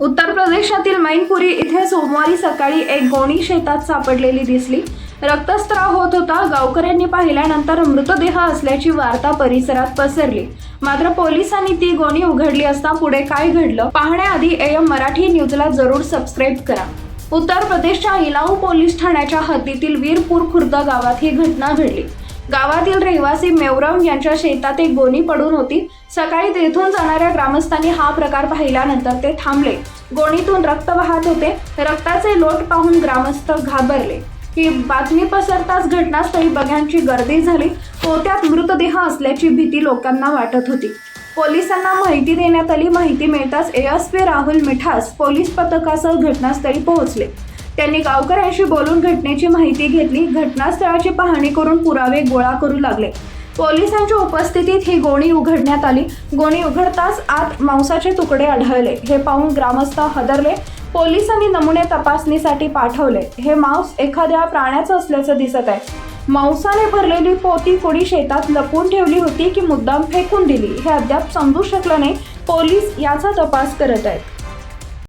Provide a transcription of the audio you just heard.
उत्तर प्रदेशातील मैनपुरी इथे सोमवारी सकाळी एक गोणी शेतात सापडलेली दिसली. रक्तस्त्राव होत होता. गावकऱ्यांनी पाहिल्यानंतर मृतदेह असल्याची वार्ता परिसरात पसरली. मात्र पोलिसांनी ती गोणी उघडली असता पुढे काय घडलं पाहण्याआधी एम मराठी न्यूजला जरूर सबस्क्राईब करा. उत्तर प्रदेशच्या इलाऊ पोलीस ठाण्याच्या हद्दीतील वीरपूर खुर्द गावात ही घटना घडली. गावातील रहिवासी मेवरम यांच्या शेतात एक गोणी पडून होती. सकाळी तेथून जाणाऱ्या ग्रामस्थांनी हा प्रकार पाहिल्यानंतर ते थांबले. गोणीतून रक्त वाहत होते. रक्ताचे लोट पाहून ग्रामस्थ घाबरले. ही बातमी पसरताच घटनास्थळी बघ्यांची गर्दी झाली. पोत्यात मृतदेह असल्याची भीती लोकांना वाटत होती. पोलिसांना माहिती देण्यात आली. माहिती मिळताच एएसपी राहुल मिठास पोलीस पथकासह घटनास्थळी पोहोचले. त्यांनी गावकऱ्यांशी बोलून घटनेची माहिती घेतली. घटनास्थळाची पाहणी करून पुरावे गोळा करू लागले. पोलिसांच्या उपस्थितीत ही गोणी उघडण्यात आली. गोणी उघडताच आत मांसाचे तुकडे आढळले. हे पाहून ग्रामस्थ हदरले. पोलिसांनी नमुने तपासणीसाठी पाठवले. हे मांस एखाद्या प्राण्याचं असल्याचं दिसत आहे. मांसाने भरलेली पोती कोणी शेतात लपवून ठेवली होती की मुद्दाम फेकून दिली? हे अद्याप समजू शकलं नाही. पोलीस याचा तपास करत आहेत.